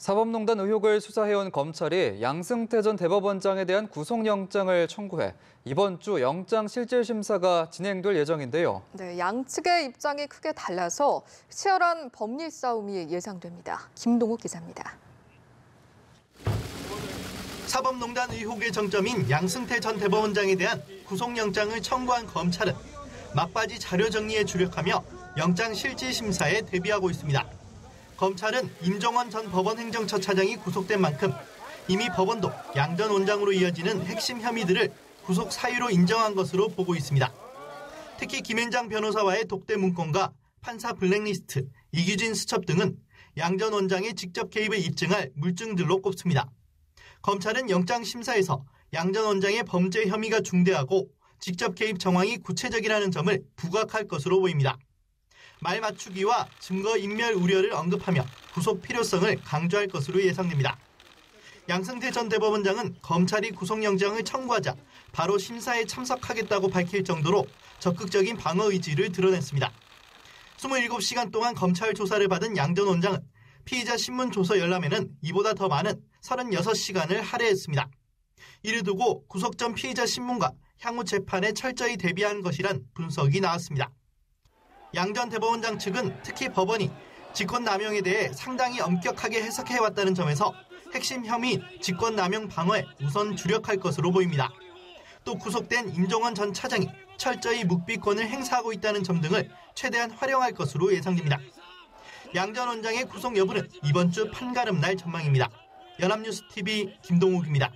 사법농단 의혹을 수사해온 검찰이 양승태 전 대법원장에 대한 구속영장을 청구해 이번 주 영장 실질심사가 진행될 예정인데요. 네, 양측의 입장이 크게 달라서 치열한 법리 싸움이 예상됩니다. 김동욱 기자입니다. 사법농단 의혹의 정점인 양승태 전 대법원장에 대한 구속영장을 청구한 검찰은 막바지 자료 정리에 주력하며 영장 실질 심사에 대비하고 있습니다. 검찰은 임종원 전 법원 행정처 차장이 구속된 만큼 이미 법원도 양 전 원장으로 이어지는 핵심 혐의들을 구속 사유로 인정한 것으로 보고 있습니다. 특히 김앤장 변호사와의 독대 문건과 판사 블랙리스트, 이규진 수첩 등은 양 전 원장의 직접 개입을 입증할 물증들로 꼽습니다. 검찰은 영장 심사에서 양 전 원장의 범죄 혐의가 중대하고 직접 개입 정황이 구체적이라는 점을 부각할 것으로 보입니다. 말 맞추기와 증거 인멸 우려를 언급하며 구속 필요성을 강조할 것으로 예상됩니다. 양승태 전 대법원장은 검찰이 구속영장을 청구하자 바로 심사에 참석하겠다고 밝힐 정도로 적극적인 방어 의지를 드러냈습니다. 27시간 동안 검찰 조사를 받은 양 전 원장은 피의자 신문 조서 열람에는 이보다 더 많은 36시간을 할애했습니다. 이를 두고 구속 전 피의자 신문과 향후 재판에 철저히 대비한 것이란 분석이 나왔습니다. 양 전 대법원장 측은 특히 법원이 직권남용에 대해 상당히 엄격하게 해석해왔다는 점에서 핵심 혐의 직권남용 방어에 우선 주력할 것으로 보입니다. 또 구속된 임종원 전 차장이 철저히 묵비권을 행사하고 있다는 점 등을 최대한 활용할 것으로 예상됩니다. 양 전 원장의 구속 여부는 이번 주 판가름 날 전망입니다. 연합뉴스 TV 김동욱입니다.